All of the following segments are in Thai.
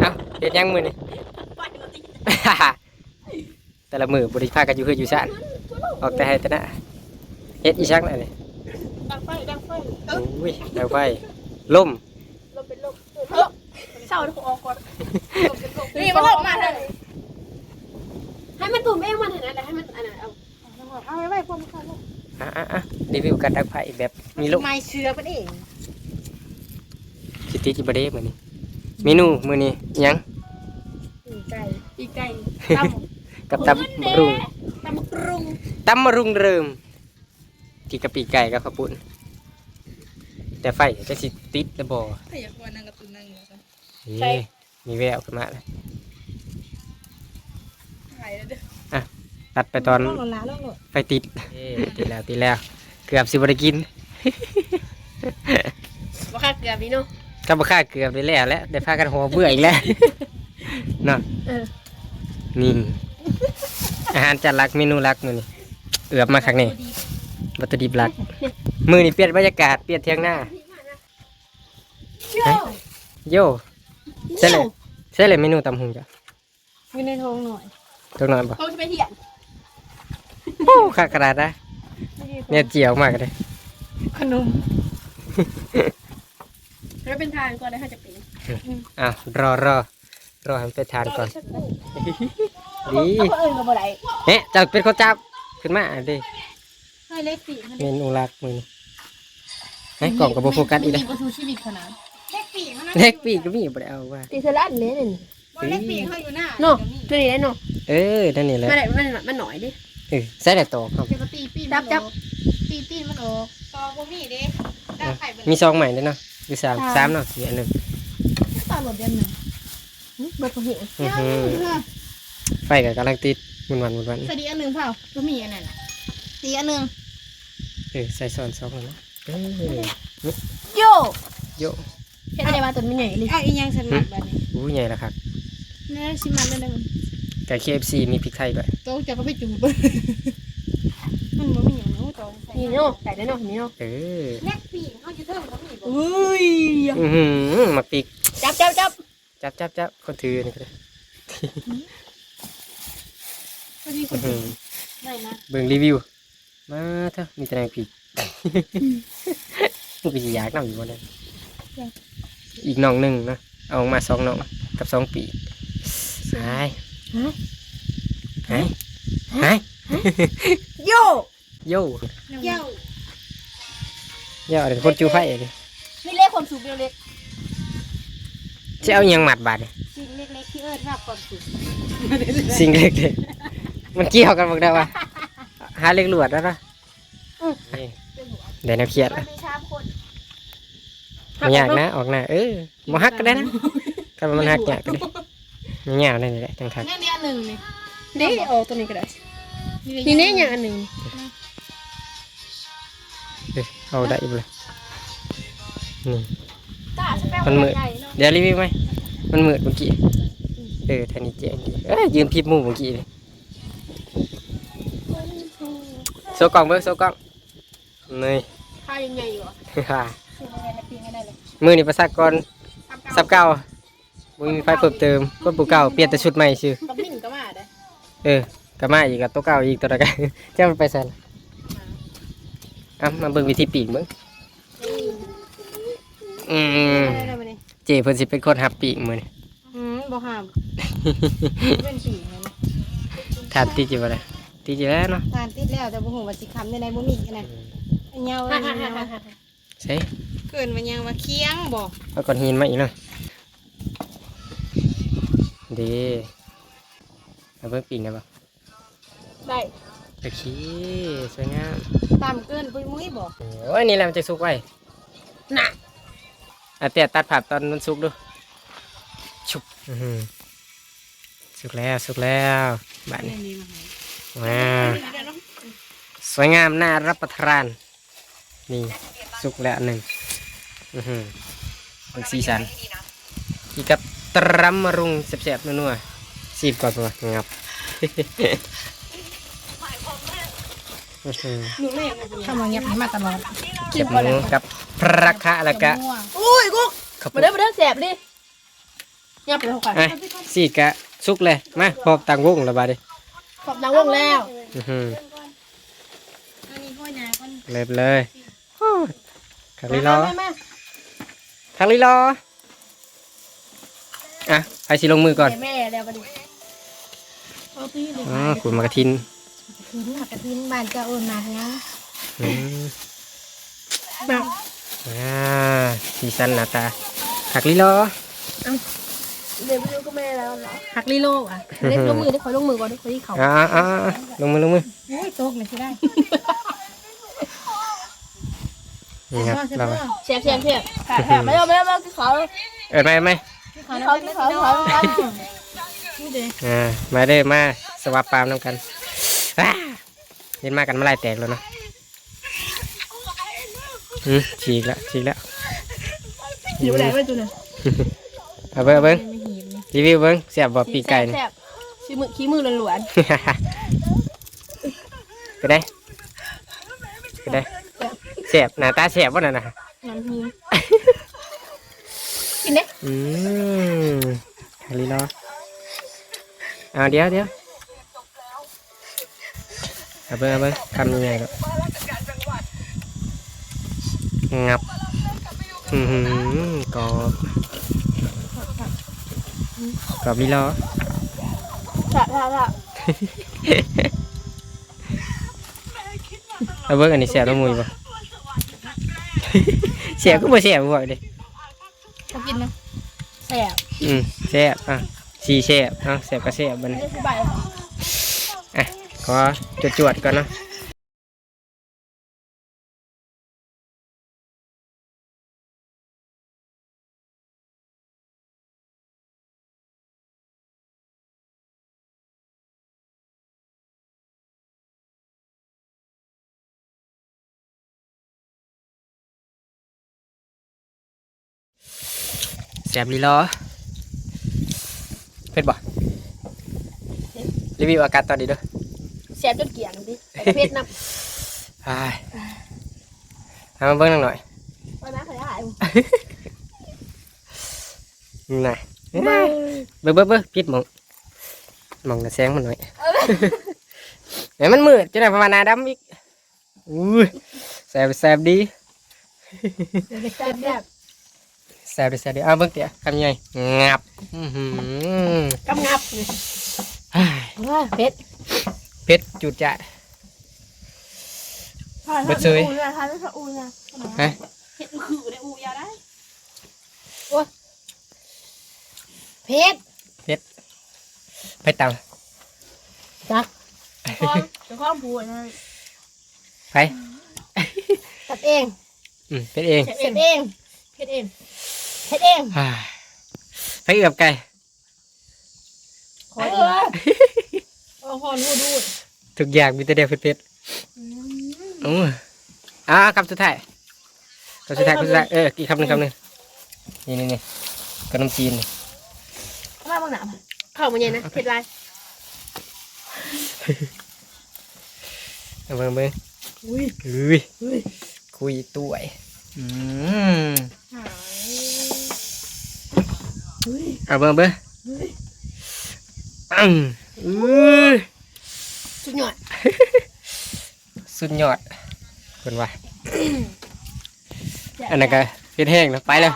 เอ้าเฮ็ดยังมือนี่ แต่ละมือบริพากันอยู่คืออยู่ซ่านออกแต่ให้แต่นะเฮ็ดอีชักนั่นนี่ดังไฟดังไฟโอ้ยดาวไฟล่มลมเป็นลมเออเศร้าทุกออกก่อนลมเป็นลมนี่มันลมมาเลยให้มันตุ่มเองมันเห็นอะไรให้มันอันนั้นเอาเอาไว้ไว้พวกมันเข้าลมอะอะอะรีวิวการดักไฟแบบมีลมไม่เชื่อมันเองสิติจิบเดมื้อนี้ เมนูมื้อนี้อิหยังปีไก่ปีไก่ตกับตำรุงำตำปรุงตำมะรุงเริมที่กะปิไก่กับข้าวปุ้นแต่ไฟจะสิติดแล้วบ่ถ้าอยากว่านั่งกับตุนนั่งอยู่กันเย้มีแววขึ้นมาแล้วหายแล้วเด้อตัดไปตอนล่องหล่นละล่องหล่นไฟติดเอ้ติดแล้วติดแล้ว เกือบสิบ่ได้กิน ว่าค่าเกลือพี่น้อง ก็บ่ค่าเกือบได้แล้วแหละได้พากันหัวเบื่ออีกแล้วเนาะเออ นี่ อาหารจานรักเมนูรักมื้อนี้เอือบมาครั้งนี้วัตถุดิบรัก มื้อนี้เปลี่ยนบรรยากาศเปลี่ยนเที่ยงหน้า โย่โย่ใช่เลยใช่เลยเมนูตำหุงจ้ะมีในท้องหน่อยตัวน้อยบ่ท้องจะไปเถียงโอ้ขากระดาษนะเนี่ยเจียวมากเลยขนมแล้ว เป็นทานก่อนได้ค่ะจะเป็นอ้าวรอรอรอให้มันไปทานก่อนดีเอาคนอื่นกับอะไรเฮ้จะเป็นคนจับขึ้นมาดิให้เล็กสี่เมนูรักมือนี้ให้กล่องกับโฟกัสอีกเลยประตูชีวิตขนาดเล็กสี่มันเล็กปีกก็มีบ่ได้เอาว่าตีสลัดเลยนี่ว่าเล็กปีกเขาอยู่หน้าเนาะตัวนี้ได้เนาะเออนั่นนี่แหละมันไหนมันมันหน่อยดิเออใส่แต่ตอกครับเดี๋ยวก็ตีปีนจับจับตีตีนมันออกตอบ่มีเด้ดาวไข่เบิดมีซองใหม่ด้วยเนาะ มีสามสามเนาะมีอันหนึ่งตาหลดเดือนหนึ่งเบิดตัวเหงอื้อหือไฟกับกำลังติดหมุนวันหมุนวันสวัสดีอันหนึ่งเปล่าบ่มีอันนั้นน่ะตีอันหนึ่งเออใส่ซ้อนซองแล้วเนาะเออโยโยเห็นอะไรมาตัวมันใหญ่เลยเอาอีหยังสมัครบัดนี้อู้ใหญ่แล้วครับนี่สิมันได้มันไก่ KFC มีพริกไทยด้วยโตจะก็ไปจูบเบิ่มันบ่มีหยังเนาะโตนี่เนาะไก่ได้เนาะนี่เนาะเออเล็กปีกเขาจะเทิงบ่มีบ่อุ้ยอือหือมาปีกจับจับจับจับจับจับคนถือนี่ก็ได้พอดีคอื้นอหือได้นะเบิ่งรีวิว มาเถอะมีแต่แรงผิดมันก็สิอยากนำอยู่บ่ได้อีกน้องหนึ่งเนาะเอาออกมาสองน้องกับสองปีหายหายหายโย โย่เย้าโย่เดี๋ยวคนจูไฟเลยนี่เลขความสูงเล็กจะเอาอิหยังหมัดบาดเนี่ยสิ่งเล็กๆที่เอิ้นว่าความสุขสิ่งเล็กเลยมันเกี่ยวกันบอกได้ว่าหาเล็กหลวดแล้วนะนี่เดี๋ยวแนวเครียดมัละนมีชามคนมันยากนะออกหน้าเออมาฮักก็ได้นะถ้ามันฮักยากก็ได้มันยากนั่นแหละจังทักนั่นนี่อันหนึ่งนี่เด้โอ้ตัวนี้ก็ได้นี่เนี่ยอย่างอันหนึ่ง เอ้ยเอาได้อีกเลยนี่ตาสเปลมันมืดใหญ่เนาะเดี๋ยวรีวิวไหมมันมืดเมื่อกี้เออท่านี้เจ๋งดีเอ้ยยืนพิบหมูเมื่อกี้เลยโซกล้องเบิ้งโซกล้องนี่ข้าวใหญ่ๆอยู่อะฮ่าคือบ่แม่นละปีกันได้เลยมือนี่ประสากรสับเก่าบ่มีไฟเพิ่มเติมก็ปูเก่าเปลี่ยนแต่ชุดใหม่ชื่อกับมิ่นก็มาได้เออก็มาอีกกับตัวเก่าอีกตัวละกันเจ้ามันไปใส่ละ อะมาเบิ่งวิธีปีกเบิ่งอืมได้แล้วมาเนี่ยเจเพิ่นสิเป็นคนหับปีกมื้อนี้อืมบ่ห้ามเป็นปีไงนะถามติจิบ่ได้ติจิแล้วเนาะทานติดแล้วแต่บ่ฮู้ว่าสิคำได้ใดบ่มีอันนั้นอันยาวอันยาวใช่เกินมันยังว่าเคียงบ่เอาก้อนหินมาอีกเนาะดีเอาเบิ่งปีกได้บ่ได้ โอเคสวยงามต่ำเกินปุ้ยมุ้ยบ่โอ้ยนี่แหละมันจะสุกไว้น่ะอะเตี้ยตัดผักตอนมันสุกดูชุบอื้อหือสุกแล้วสุกแล้วบ้านนี้ว้าวสวยงามน่ารับประทาน นี่สุกแล้วอันหนึ่งอือหือเป็นสีสันอีกกับตรำมะรุงเสียบๆนัวๆสีบก่อนตัวงับ อื้อหือทำมาเงียบให้มาตลอดเก็บหมูกับพระคะแล้วก็อุ้ยกุ๊กข้าวมาปุ้เด้อมาเด้อแสบดิยับไปแล้วก่อนไอ้สีกะสุกเลยมาพอบตังวงแล้วบาดดิขอบดังวงแล้วอื้อหืออันนี้พ่อหนาคนเลยไปเลยโอ้ยขักลีรอแม่แม่ขักลีรออะใครสิลงมือก่อนแม่แล้วบัดนี้เอาตีเลยอ๋อคุณมากระทิน ทิ้งผักกระทิ้งบ้านเจะโอนมาเนี้ยอืมมาอ่าสีสันหน้าตาขักลีรอเดี๋ยวไปดูกับแม่แล้วนะผักลีโลอะเล่นลงมือได้ขอลงมือก่อนได้ขอที่เขาอ่าอ่าอ่าลงมือลงมือโอ้ยโตกเลยสิได้นี่ครับเราเสียบเสียบเสียบแถมไม่เอาไม่เอาไม่เอาที่เขาเอิดไหมไหมที่เขาที่เขาที่เขาที่เขานี่เด้อ่ามาเด้อมาสวัสดปามน้ำกันอ่า เห็นมากันมาลายแตกแล้วเนาะอืมฉีกแล้วฉีกแล้วอยู่ไหนไว้ตัวเนี่ยเอาเบิ้งเอาเบิ้งไม่หีบนี่รีวิวเบิ้งเสียบบ่ปีกไก่นี่แซ่บขี้มือขี้มือหลวนก็ได้ก็ได้เสียบหน้าตาเสียบวะน่ะนะๆน้ำมีกินเด้อืมฮาริรอเอาเดี๋ยวเดี๋ยว เอาเบิ้งเอาเบิ้งทำยังไงก็งับอือหือกรอบกรอบลีรอถ้าถ้าถ้าเอาเบิ้งอันนี้เสียบแล้วมุยบ่เสียบก็บ่เสียบบ่อยเด้เขากินนะแซ่บอืมเสียบอะสีเสียบอะเสียบก็เสียบบัดน ไม่ได้สบาย อะ ขอจวดๆก่อนนะเสียบลีรอเผ็ดบ่รีวิวอาการตอนนี้ด้อแซ่บจนเกลี่ยงดิแต่เพชรนับไปทำมาเบิ้งหน่อยว่านะขยายน่ะเบิ้งเบิ้งเบิ้งปิดหมองหมองกระแสงมันหน่อยเดี๋ยวมันมืดจะได้ประมาณหนาดำอีกอุ้ยแสบแสบดีแซ่บแซ่บแสบดีแสบดีอ้าวเบิ้งเตี๋ยทำยังไงงับอื้อหือกำงับนี่เฮ้ยว้าเพชร เผ็ดจุดจัดเบิดเซย อูนะทานแล้วอูนะฮะเห็ดคือในอูยาได้เพชรเผ็ดตังจักข้องจะข้องผูนะไปตัดเองอืมเผ็ดเองเห็ดเสร็จเอเองงเห็ดเองเฮ็ดเองเฮ้ยไปเอือบไก่ขอเออเอาขอรูดูดทุกอย่างมีแต่เดียวเผ็ดๆโอ้ยอ่าคำสุดท้ายคำสุดท้ายคำสุดท้ายเอออีกคำหนึ่งคำหนึ่งนี่นี่นี่ขนมจีนนี่มาบ้างหนาเข้ามาเนี่ยนะเห็ดลายเอาเบิ่งเบิ่งอุ้ยอุ้ยอุ้ยคุยตุ้ยอืมอุ้ยเอาเบิ่งเบิ่งอุ้ยอืมอุ้ย สุดยอด สุดยอดคนว่า อันนั้นก็เผ็ดแห้งแล้วไปแล้ว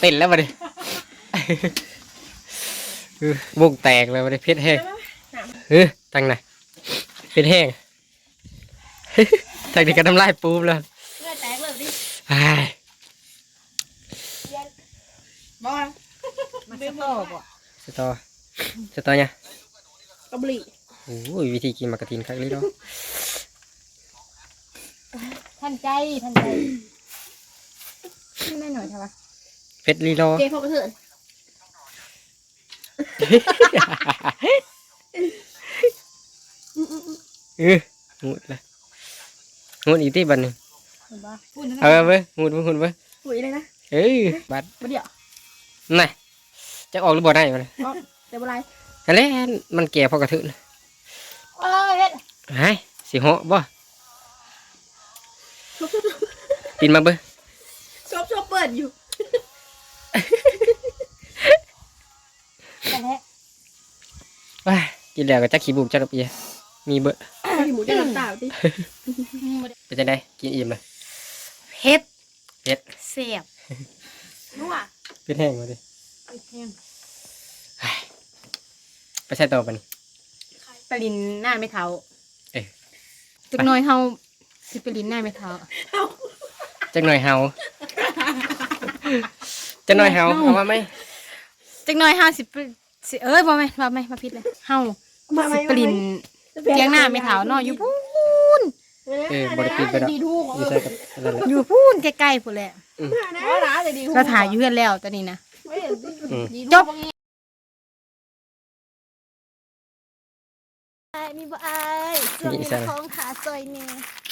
เต้นแล้วมาดิบุกแตกเลยมาดิเผ็ดแห้งเฮ้ยตั้งไหนเผ็ดแห้งตั้งนี้ก็ทำลายปูมแล้วเลือดแตกเลยดิอ้ายบ้ามันสะโตบ่สตอสตอเนี่ยกระบลีโอ้ยวิธีกินมากระทินครั้งนี้เนาะ ท่านใจท่านใจไม่หน่อยใช่ปะเผ็ดลีโลเจ๊พอกระเถื่อนเออหมุดเลยหมุดอีกที่บันหนึ่งเห็นปะเอาไปเว้ยหมุดเว้ยหมุดเว้ยปุ๋ยเลยนะเอ้ยบัดมาเดี๋ยวน่ะจะออกหรือบ่ได้มาเลยเดี๋ยวอะไรอะไรมันแก่พอกระถึนเออเฮ็ดหายสิเหาะบ่ ปินมาเบ้อชอบชอบเปิดอยู่กันแท้ว้ากินแล้วก็จักขี้บุกจักกระเปียมีเบอะมีหมูได้น้ำตาดิเป็นจังไดกินอิ่มเลยเผ็ดเผ็ดเสียบนัวเผ็ดแห้งมาดิไปใส่ต่อปันไปลินหน้าไม่เท้าเอ๊ะจักหน้อยเฮา สิไปลินหน้าไม่เท้าจักหน่อยเฮาจักหน่อยเฮาเอามาไหมจักหน้อยเฮาสิไปสิเอ้ยบ่แม่นบ่แม่นมาผิดเลยเฮามาสิไปลินเตียงหน้าไม่เท้าเนาะอยู่พูนเออบริปิดไปดอกดีทูกอยู่ใส่กับนั่นแหละอยู่พูนใกล้ๆพุ่นแหละว่าร้านจะดีทูกเราถ่ายอยู่เฮือนแล้วตอนนี้นะไม่เห็นดิอืมดีจบมีบ่อายส่วนนี้ท้องขาซอยนี่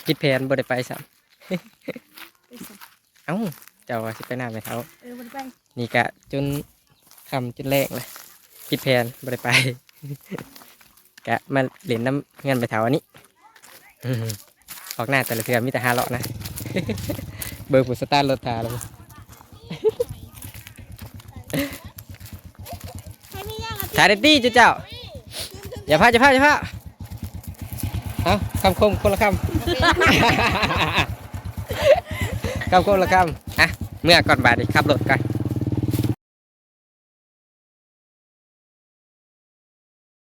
คิดแผนบ่ได้ไปซ้ำเอ้าเจ้าว่าสิไปหน้าไปเท้าเออบ่ได้ไปนี่กะจนคำจนแรกเลยคิดแผนบ่ได้ไป กะมาเล่นน้ำเงินไปเท้าอันนี้อื้อหือออกหน้าแต่ละเทือมีแต่หาเลาะนะ เบอร์ผู้สตาร์ทรถทาเลยให้มีย่างอะชาเดตี้เจ้าเจ้าอย่าพลาดอย่าพลาดอย่าพลาดเอาคำคมคนละคำ คำคมละคำอะเมื่อก่อนบาดดิขับรถก่อน